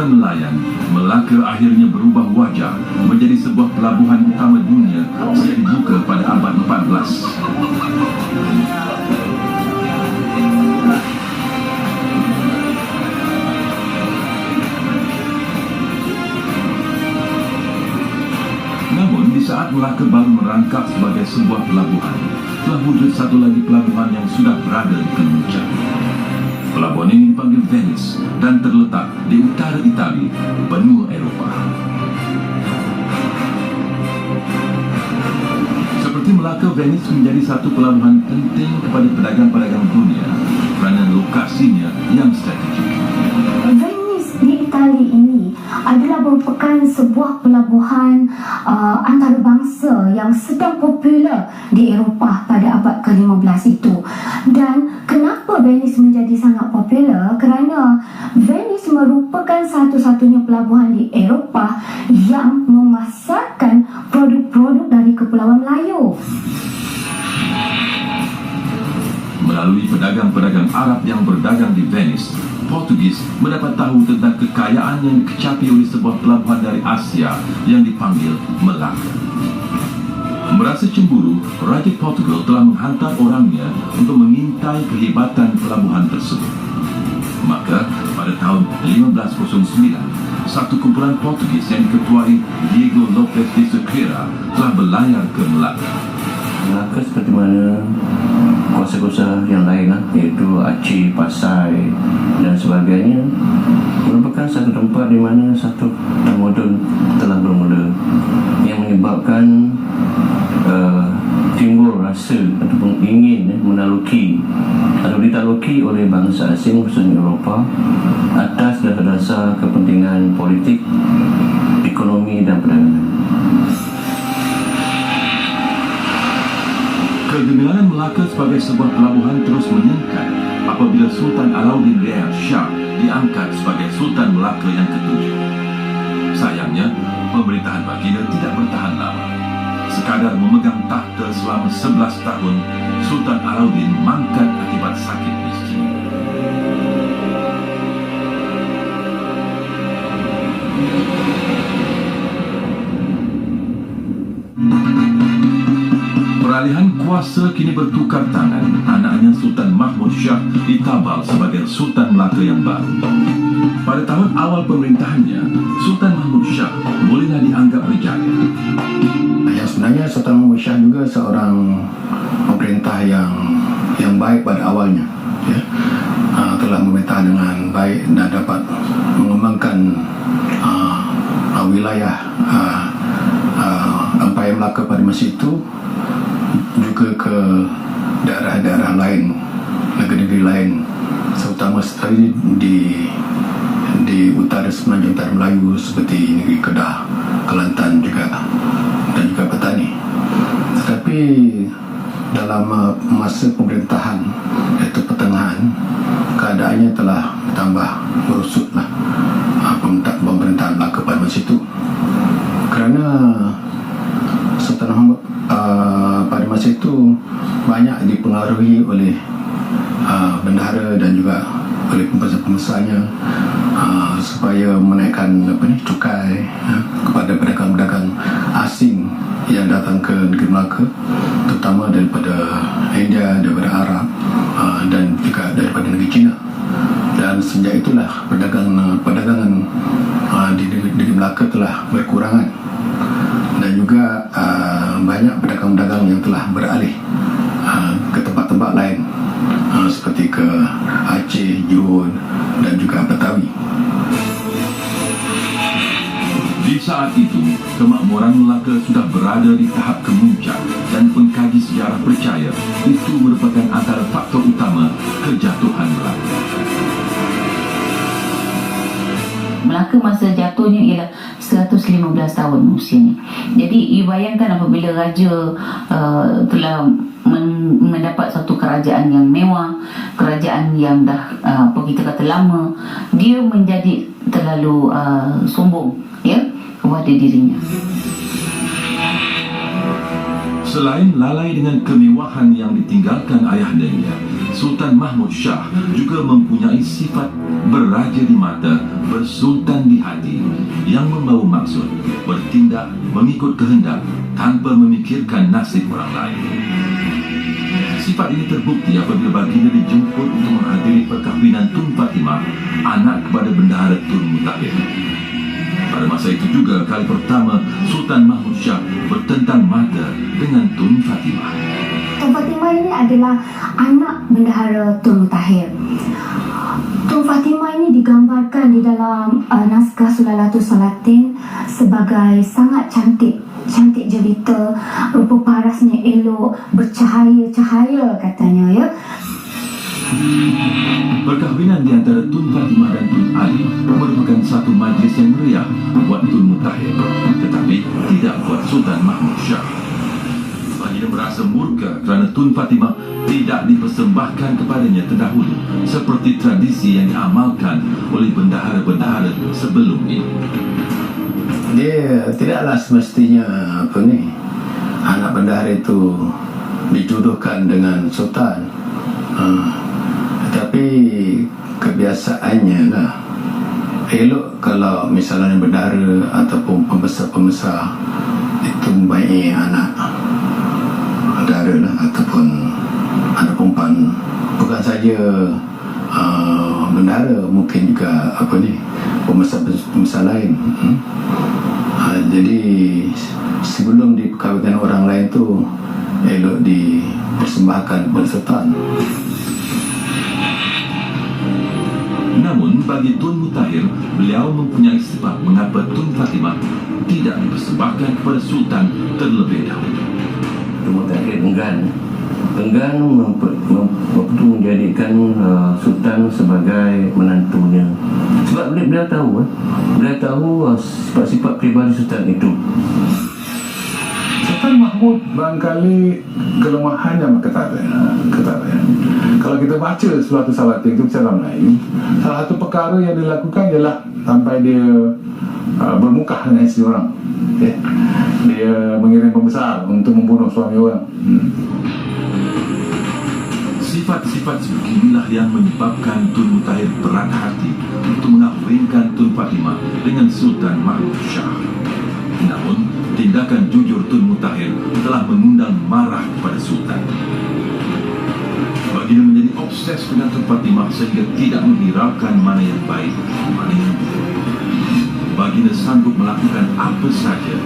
perkampungan nelayan, Melaka akhirnya berubah wajah menjadi sebuah pelabuhan utama dunia sejak dibuka pada abad 14. Namun, di saat Melaka baru merangkap sebagai sebuah pelabuhan, telah wujud satu lagi pelabuhan yang sudah berada di kemuncak. Pelabuhan ini dipanggil Venice dan terletak di utara Itali, benua Eropah. Seperti Melaka, Venice menjadi satu pelabuhan penting kepada pedagang-pedagang dunia kerana lokasinya yang strategik. Adalah merupakan sebuah pelabuhan uh, antarabangsa yang sedang popular di Eropah pada abad ke-15 itu. Dan kenapa Venice menjadi sangat popular? Kerana Venice merupakan satu-satunya pelabuhan di Eropah yang memasarkan produk-produk dari Kepulauan Melayu. Melalui pedagang-pedagang Arab yang berdagang di Venice, Portugis mendapat tahu tentang kekayaan yang dikecapi oleh sebuah pelabuhan dari Asia yang dipanggil Melaka. Merasa cemburu, Raja Portugal telah menghantar orangnya untuk mengintai kehebatan pelabuhan tersebut. Maka, pada tahun 1509, satu kumpulan Portugis yang diketuai Diego Lopez de Sequeira telah berlayar ke Melaka. Melaka seperti mana kuasa-kuasa yang iaitu Aceh, Pasai dan sebagainya merupakan satu tempat di mana satu tamadun telah bermula yang menyebabkan uh, timbul rasa ataupun ingin eh, menaluki atau ditaluki oleh bangsa asing khususnya Eropah atas dasar-dasar kepentingan politik, ekonomi dan perdagangan. Kegemilangan Melaka sebagai sebuah pelabuhan terus meningkat apabila Sultan Alauddin Riyad Shah diangkat sebagai Sultan Melaka yang ketujuh. Sayangnya, pemerintahan baginda tidak bertahan lama. Sekadar memegang tahta selama 11 tahun, Sultan Alauddin mangkat kuasa kini bertukar tangan. Anaknya Sultan Mahmud Shah ditabal sebagai Sultan Melaka yang baru. Pada tahun awal pemerintahannya, Sultan Mahmud Shah bolehlah dianggap berjaya. Yang sebenarnya Sultan Mahmud Shah juga seorang pemerintah yang yang baik pada awalnya. Ya. Uh, telah memerintah dengan baik dan dapat mengembangkan uh, uh, wilayah uh, uh, Empayar Melaka pada masa itu juga ke daerah-daerah lain, negeri-negeri lain, terutama sekali di di utara semenanjung utara Melayu seperti negeri Kedah, Kelantan juga dan juga Petani. Tetapi dalam uh, masa pemerintahan iaitu pertengahan keadaannya telah bertambah merusutlah uh, pemerintahan, pemerintahan Melaka pada masa itu kerana Sultan Muhammad uh, pada masa itu banyak dipengaruhi oleh bendahara dan juga oleh pembesar-pembesarnya uh, supaya menaikkan apa ni cukai uh, kepada pedagang-pedagang asing yang datang ke negeri Melaka terutama daripada India, daripada Arab uh, dan juga daripada negeri China. Dan sejak itulah perdagangan perdagangan uh, di negeri, Melaka telah berkurangan kemakmuran Melaka sudah berada di tahap kemuncak dan pengkaji sejarah percaya itu merupakan antara faktor utama kejatuhan Melaka. Melaka masa jatuhnya ialah 115 tahun usianya. Jadi you bayangkan apabila raja uh, telah men- mendapat satu kerajaan yang mewah, kerajaan yang dah uh, apa kita kata lama, dia menjadi terlalu uh, sombong ya kepada dirinya. Selain lalai dengan kemewahan yang ditinggalkan ayahandanya, Sultan Mahmud Shah juga mempunyai sifat beraja di mata, bersultan di hati yang membawa maksud bertindak mengikut kehendak tanpa memikirkan nasib orang lain. Sifat ini terbukti apabila baginda dijemput untuk menghadiri perkahwinan Tun Fatimah, anak kepada bendahara Tun Mutahir. Pada masa itu juga kali pertama Sultan Mahmud Shah bertentang mata dengan Tun Fatimah. Tun Fatimah ini adalah anak bendahara Tun Mutahir. Tun Fatimah ini digambarkan di dalam uh, naskah Sulalatul Salatin sebagai sangat cantik cantik jelita rupa parasnya elok bercahaya-cahaya katanya ya Perkahwinan di antara Tun Fatimah dan Tun Ali merupakan satu majlis yang meriah buat Tun Mutahir tetapi tidak buat Sultan Mahmud Shah. Baginda merasa murka kerana Tun Fatimah tidak dipersembahkan kepadanya terdahulu seperti tradisi yang diamalkan oleh bendahara-bendahara sebelum ini. dia tidaklah semestinya apa ni anak bendahara itu dijodohkan dengan sultan uh, tetapi kebiasaannya lah elok kalau misalnya bendahara ataupun pembesar-pembesar itu membaiki anak bendahara lah ataupun anak perempuan bukan saja uh, bendahara mungkin juga apa ni pembesar-pembesar lain hmm? Ha, jadi sebelum diperkahwinkan orang lain tu elok dipersembahkan sultan. Namun bagi Tun Mutahir, beliau mempunyai sebab mengapa Tun Fatimah tidak dipersembahkan kepada Sultan terlebih dahulu. Tun Mutahir enggan. Enggan memper, mem, apa tu, menjadikan uh, Sultan sebagai menantunya. Sebab beliau, tahu eh, beliau tahu uh, sifat-sifat peribadi Sultan itu Sultan Mahmud barangkali kelemahannya ketara. ketara. Kalau kita baca suatu salatin itu secara Melayu, salah satu perkara yang dilakukan ialah sampai dia uh, bermukah dengan isteri orang. Okay. Dia mengirim pembesar untuk membunuh suami orang. Hmm. Sifat-sifat sebeginilah yang menyebabkan Tun Mutahir berat hati untuk mengawinkan Tun Fatimah dengan Sultan Mahmud Shah. Tindakan jujur Tun Mutahir telah mengundang marah kepada Sultan. Baginda menjadi obses dengan Tun Fatimah sehingga tidak menghiraukan mana yang baik, mana yang buruk. Baginda sanggup melakukan apa saja